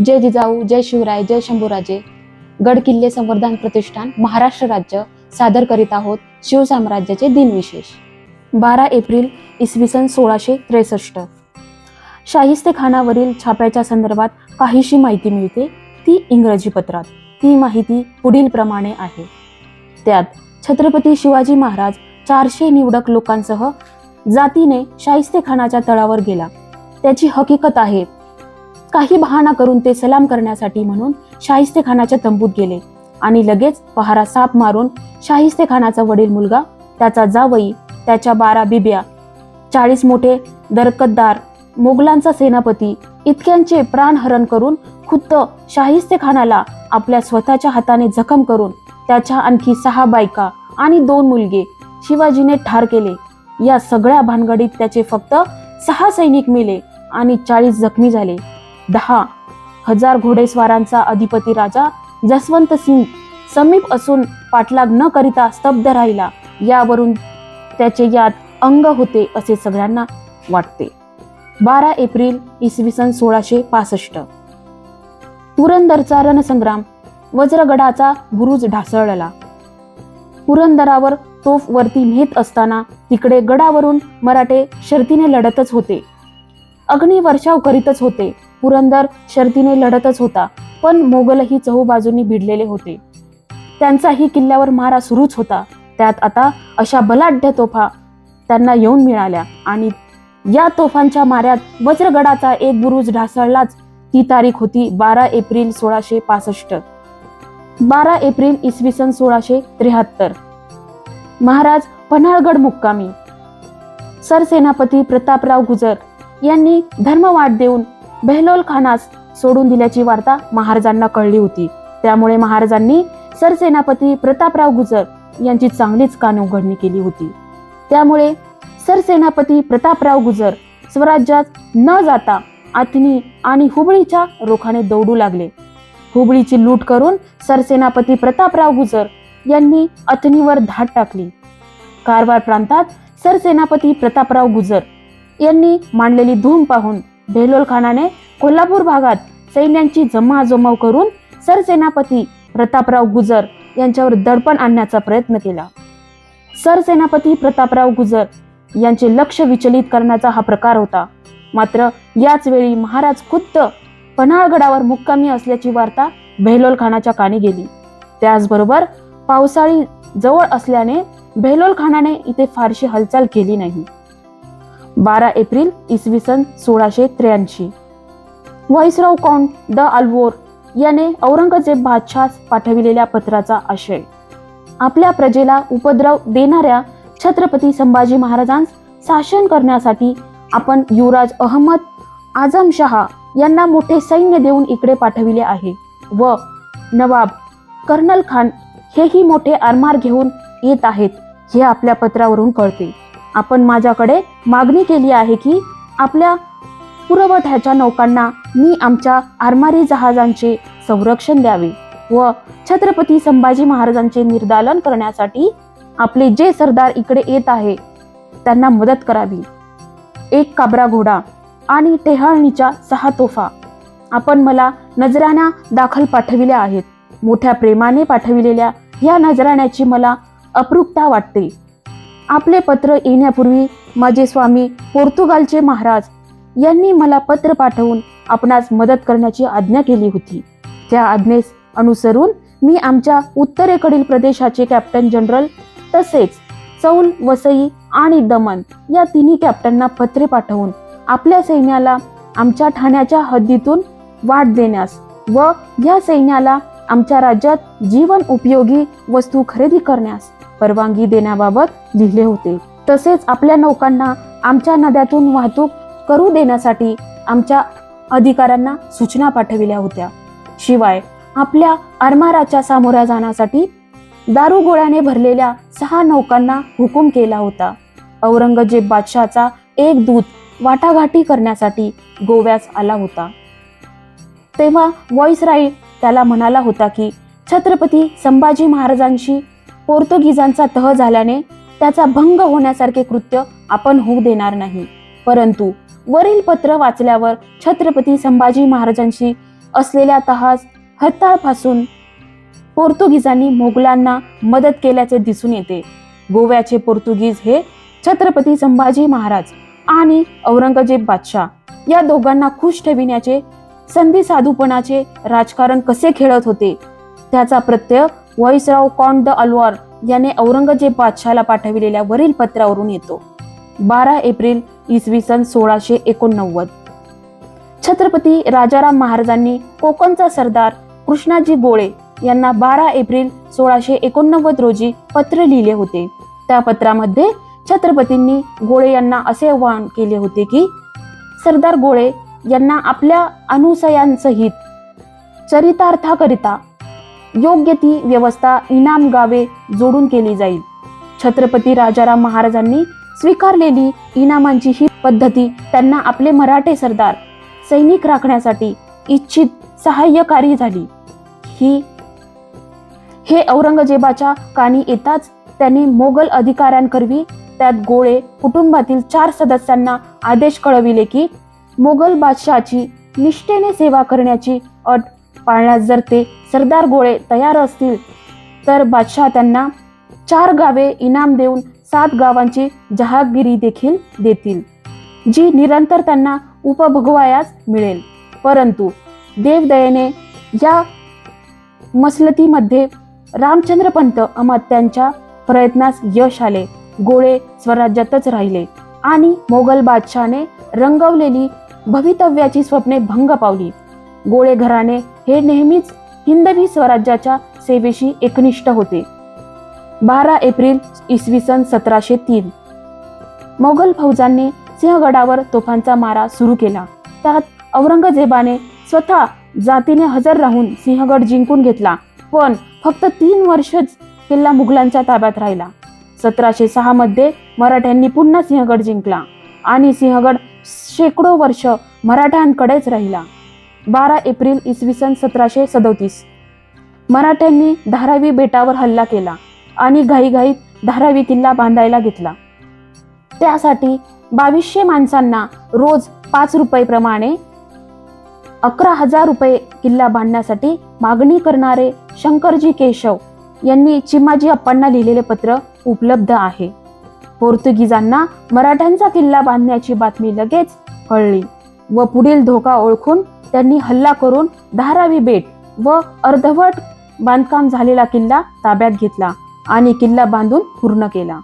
जय जिजाऊ जय शिवराय जय शंभूराजे. गड किल्ले संवर्धन प्रतिष्ठान महाराष्ट्र राज्य सादर करीत आहोत शिवसाम्राज्याचे दिनविशेष. बारा एप्रिल इसवी सन सोळाशे त्रेसष्ट. शाहिस्ते खानावरील छाप्याच्या संदर्भात काहीशी माहिती मिळते ती इंग्रजी पत्रात. ती माहिती पुढील प्रमाणे आहे. त्यात छत्रपती शिवाजी महाराज चारशे निवडक लोकांसह जातीने शाहिस्ते खानाच्या तळावर गेला. त्याची हकीकत आहे काही बहाणा करून ते सलाम करण्यासाठी म्हणून शाहिस्ते खानाच्या तंबूत गेले. आणि लगेच पहारा साप मारून शाहिस्ते खानाचा वडील मुलगा त्याचा जावई त्याच्या बारा बिब्या चाळीस मोठे दरकतदार मोगलांचा सेनापती इतक्यांचे प्राणहरण करून खुद्द शाहिस्ते खानाला आपल्या स्वतःच्या हाताने जखम करून त्याच्या आणखी सहा बायका आणि दोन मुलगे शिवाजीने ठार केले. या सगळ्या भानगडीत त्याचे फक्त सहा सैनिक मेले आणि चाळीस जखमी झाले. दहा हजार घोडेस्वारांचा अधिपती राजा जसवंत सिंग समीप असून पाठलाग न करिता स्तब्ध राहिला. यावरून त्याचे यात अंग होते असे सगळ्यांना वाटते. बारा एप्रिल इसवी सन सोळाशे पासष्ट. पुरंदरचा रणसंग्राम वज्रगडाचा बुरुज ढासळला. पुरंदरावर तोफ वरती नेत असताना तिकडे गडावरून मराठे शर्तीने लढतच होते. अग्निवर्षाव करीतच होते. पुरंदर शर्तीने लढतच होता पण मोगलही चहूबाजूंनी भिडलेले होते. त्यांचाही किल्ल्यावर मारा सुरूच होता. त्यात आता अशा बलाढ्य तोफा त्यांना येऊन मिळाल्या आणि या तोफांच्या माऱ्यात वज्रगडाचा एक बुरुज ढासळलाच. ती तारीख होती बारा एप्रिल सोळाशे पासष्ट. बारा एप्रिल इसवी सन सोळाशे त्र्याहत्तर. महाराज पन्हाळगड मुक्कामी. सरसेनापती प्रतापराव गुजर यांनी धर्मवाट देऊन बेहलोल खानास सोडून दिल्याची वार्ता महाराजांना कळली होती. त्यामुळे महाराजांनी सरसेनापती प्रतापराव गुजर यांची चांगलीच कान उघडणी केली होती. त्यामुळे सरसेनापती प्रतापराव गुजर स्वराज्यात न जाता आथनी आणि हुबळीच्या रोखाने दौडू लागले. हुबळीची लूट करून सरसेनापती प्रतापराव गुजर यांनी अथनीवर धाड टाकली. कारवार प्रांतात सरसेनापती प्रतापराव गुजर यांनी मांडलेली धूम पाहून बेलोल खानाने कोल्हापूर भागात सैन्यांची जमाजमाव करून सरसेनापती प्रतापराव गुजर यांच्यावर दडपण आणण्याचा प्रयत्न केला. सरसेनापती प्रतापराव गुजर यांचे लक्ष विचलित करण्याचा हा प्रकार होता. मात्र याच वेळी महाराज खुद्द पन्हाळगडावर मुक्कामी असल्याची वार्ता बेहलोल खानाच्या कानी गेली. त्याचबरोबर पावसाळी जवळ असल्याने बेहलोल खानाने इथे फारशी हालचाल केली नाही. बारा एप्रिल इसवी सन सोळाशे त्र्याऐंशी. व्हॉइसराव कॉन द अल्वोर याने औरंगजेब बादशास पाठविलेल्या पत्राचा आशय. आपल्या प्रजेला उपद्रव देणाऱ्या छत्रपती संभाजी महाराजांस शासन करण्यासाठी आपण युवराज अहमद आझम शहा यांना मोठे सैन्य देऊन इकडे पाठविले आहे व नवाब कर्नल खान हेही मोठे आरमार घेऊन येत आहेत हे आपल्या पत्रावरून कळते. आपण माझ्याकडे मागणी केली आहे की आपल्या पुरवठ्याच्या नौकांना मी आमच्या आरमारी जहाजांचे संरक्षण द्यावे व छत्रपती संभाजी महाराजांचे निर्दालन करण्यासाठी आपले जे सरदार इकडे येत आहे त्यांना मदत करावी. एक काबरा घोडा आणि टेहाळणीच्या सहा तोफा. आपण मला नजराण्या दाखल पाठविल्या आहेत. मोठ्या प्रेमाने पाठविलेल्या या नजराण्याची मला अप्रुपता वाटते. आपले पत्र येण्यापूर्वी माझे स्वामी पोर्तुगालचे महाराज यांनी मला पत्र पाठवून आपणास मदत करण्याची आज्ञा केली होती. त्या आज्ञेस अनुसरून मी आमच्या उत्तरेकडील प्रदेशाचे कॅप्टन जनरल तसेच चौल वसई आणि दमन या तिन्ही कॅप्टनना पत्रे पाठवून आपल्या सैन्याला आमच्या ठाण्याच्या हद्दीतून वाट देण्यास व या सैन्याला आमच्या राज्यात जीवन उपयोगी वस्तू खरेदी करण्यास परवानगी देण्याबाबत लिहिले होते. तसेच आपल्या नौकांना आमच्या नद्यातून वाहतूक करू देण्यासाठी आमच्या अधिकाऱ्यांना सूचना पाठविल्या होत्या. शिवाय आपल्या आरमाराच्या सामोऱ्या जाण्यासाठी दारुगोळ्याने भरलेल्या सहा नौकांना हुकूम केला होता. औरंगजेब बादशाचा एक दूत वाटाघाटी करण्यासाठी गोव्यास आला होता. तेव्हा व्हॉइसराय त्याला म्हणाला होता की छत्रपती संभाजी महाराजांशी पोर्तुगीजांचा तह झाल्याने त्याचा भंग होण्यासारखे कृत्य आपण होऊ देणार नाही. परंतु वरील पत्र वाचल्यावर छत्रपती संभाजी महाराजांशी असलेल्या तहास हत्ताळपासून पोर्तुगीजांनी मोगलांना मदत केल्याचे दिसून येते. गोव्याचे पोर्तुगीज हे छत्रपती संभाजी महाराज आणि औरंगजेब बादशाह या दोघांना खुश ठेविण्याचे संधी साधूपणाचे राजकारण कसे खेळत होते त्याचा प्रत्यय वॉइसराव कॉन द अलवार याने औरंगजेब बादशाला पाठविलेल्या वरील पत्रावरून येतो. बारा एप्रिल इसवी सन सोळाशे एकोणनव्वद. छत्रपती राजाराम महाराजांनी कोकणचा सरदार कृष्णाजी गोळे यांना बारा एप्रिल सोळाशे एकोणनव्वद रोजी पत्र लिहिले होते. त्या पत्रामध्ये छत्रपतींनी गोळे यांना असे आवाहन केले होते की सरदार गोळे यांना आपल्या अनुसयांसहित चरितार्थाकरिता योग्य ती व्यवस्था इनाम गावे जोडून केली जाईल. छत्रपती राजाराम महाराजांनी स्वीकारलेली इनामांची ही पद्धती त्यांना आपले मराठे सरदार सैनिक राखण्यासाठी इच्छित सहाय्यकारी झाली. ही हे औरंगजेबाच्या कानी येताच त्यांनी मोगल अधिकाऱ्यांकरवी त्यात गोळे कुटुंबातील चार सदस्यांना आदेश कळविले की मोगल बादशहाची निष्ठेने सेवा करण्याची अट पाळण्यास जर ते सरदार गोळे तयार असतील तर बादशाह त्यांना चार गावे इनाम देऊन सात गावांची जहागिरी देखील देतील जी निरंतर त्यांना उपभोगवायास मिळेल. परंतु देवदयेने या मसलतीमध्ये रामचंद्र पंत अमात्यांच्या प्रयत्नास यश आले. गोळे स्वराज्यातच राहिले आणि मोगल बादशहाने रंगवलेली भवितव्याची स्वप्ने भंग पावली. गोळे घराणे हे नेहमीच हिंदवी स्वराज्याच्या सेवेशी एकनिष्ठ होते. बारा एप्रिल इसवी सन सतराशे तीन. मोगल फौजांनी सिंहगडावर तोफांचा मारा सुरू केला. त्यात औरंगजेबाने स्वतः जातीने हजर राहून सिंहगड जिंकून घेतला. पण फक्त तीन वर्षच किल्ला मुघलांच्या ताब्यात राहिला. सतराशे सहा मध्ये मराठ्यांनी पुन्हा सिंहगड जिंकला आणि सिंहगड शेकडो वर्ष मराठ्यांकडेच राहिला. बारा एप्रिल इसवी सन सतराशे सदोतीस. मराठ्यांनी धारावी बेटावर हल्ला केला आणि घाईघाईत धारावी किल्ला बांधायला घेतला. त्यासाठी बावीसशे माणसांना रोज पाच रुपये प्रमाणे अकरा हजार रुपये किल्ला बांधण्यासाठी मागणी करणारे शंकरजी केशव यांनी चिमाजी अप्पांना लिहिलेले पत्र उपलब्ध आहे. पोर्तुगीजांना मराठ्यांचा किल्ला बांधण्याची बातमी लगेच कळली. व पुढील धोका ओळखून त्यांनी हल्ला करून धारावी बेट व अर्धवट बांधकाम झालेला किल्ला ताब्यात घेतला आणि किल्ला बांधून पूर्ण केला.